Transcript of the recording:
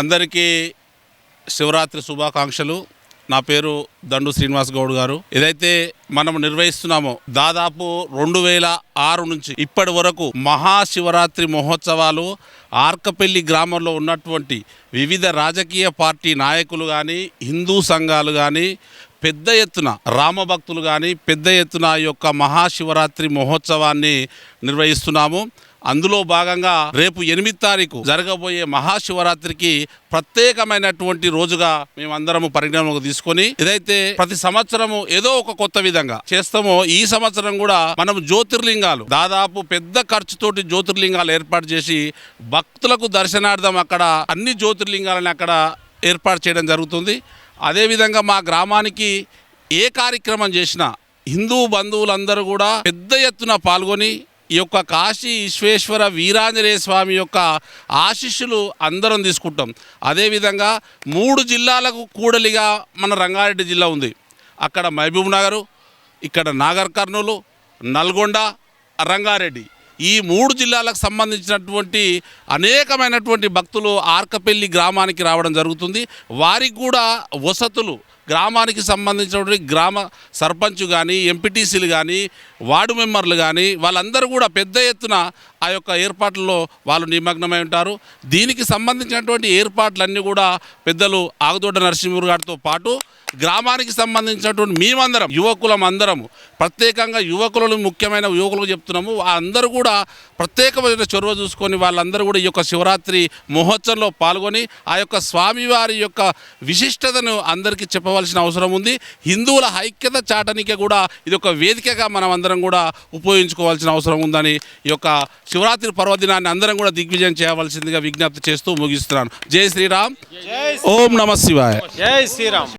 అందరికీ శివరాత్రి శుభాకాంక్షలు. నా పేరు దండు శ్రీనివాస్ గౌడ్ గారు. ఏదైతే మనం నిర్వహిస్తున్నామో దాదాపు రెండు వేల ఆరు నుంచి ఇప్పటి వరకు మహాశివరాత్రి మహోత్సవాలు ఆర్కపల్లి గ్రామంలో ఉన్నటువంటి వివిధ రాజకీయ పార్టీ నాయకులు కానీ హిందూ సంఘాలు కానీ పెద్ద ఎత్తున రామభక్తులు కానీ పెద్ద ఎత్తున ఈ యొక్క మహాశివరాత్రి మహోత్సవాన్ని నిర్వహిస్తున్నాము. అందులో భాగంగా రేపు ఎనిమిది తారీఖు జరగబోయే మహాశివరాత్రికి ప్రత్యేకమైనటువంటి రోజుగా మేమందరము పరిగణలోకి తీసుకొని ఇదైతే ప్రతి సంవత్సరము ఏదో ఒక కొత్త విధంగా చేస్తామో ఈ సంవత్సరం కూడా మనం జ్యోతిర్లింగాలు దాదాపు పెద్ద ఖర్చుతోటి జ్యోతిర్లింగాలు ఏర్పాటు చేసి భక్తులకు దర్శనార్థం అక్కడ అన్ని జ్యోతిర్లింగాలను అక్కడ ఏర్పాటు చేయడం జరుగుతుంది. అదేవిధంగా మా గ్రామానికి ఏ కార్యక్రమం చేసినా హిందూ బంధువులందరూ కూడా పెద్ద ఎత్తున పాల్గొని ఈ యొక్క కాశీ విశ్వేశ్వర వీరాంజనేయ స్వామి యొక్క ఆశీస్సులు అందరం తీసుకుంటాం. అదేవిధంగా మూడు జిల్లాలకు కూడలిగా మన రంగారెడ్డి జిల్లా ఉంది. అక్కడ మహబూబ్ నగరు ఇక్కడ నాగర్ కర్నూలు నల్గొండ రంగారెడ్డి. ఈ మూడు జిల్లాలకు సంబంధించినటువంటి అనేకమైనటువంటి భక్తులు ఆర్కపల్లి గ్రామానికి రావడం జరుగుతుంది. వారికి కూడా వసతులు గ్రామానికి సంబంధించినటువంటి గ్రామ సర్పంచ్ కానీ ఎంపీటీసీలు కానీ వార్డు మెంబర్లు కానీ వాళ్ళందరూ కూడా పెద్ద ఎత్తున ఆ యొక్క ఏర్పాట్లలో వాళ్ళు నిమగ్నమై ఉంటారు. దీనికి సంబంధించినటువంటి ఏర్పాట్లన్నీ కూడా పెద్దలు ఆగుదొడ్డ నరసింహుడు గారితో పాటు గ్రామానికి సంబంధించినటువంటి మేమందరం యువకులం అందరము ప్రత్యేకంగా యువకులను ముఖ్యమైన యువకులకు చెప్తున్నాము. అందరూ కూడా ప్రత్యేకమైన చొరవ చూసుకొని వాళ్ళందరూ కూడా ఈ యొక్క శివరాత్రి మహోత్సవంలో పాల్గొని ఆ యొక్క స్వామివారి యొక్క విశిష్టతను అందరికీ చెప్పవలసిన అవసరం ఉంది. హిందువుల ఐక్యత చాటనికే కూడా ఇది ఒక వేదికగా మనం అందరం కూడా ఉపయోగించుకోవాల్సిన అవసరం ఉందని ఈ యొక్క శివరాత్రి పర్వదినాన్ని అందరం కూడా దిగ్విజయం చేయవలసిందిగా విజ్ఞప్తి చేస్తూ ముగిస్తున్నాను. జై శ్రీరామ్. ఓం నమ శివాయ. జై శ్రీరామ్.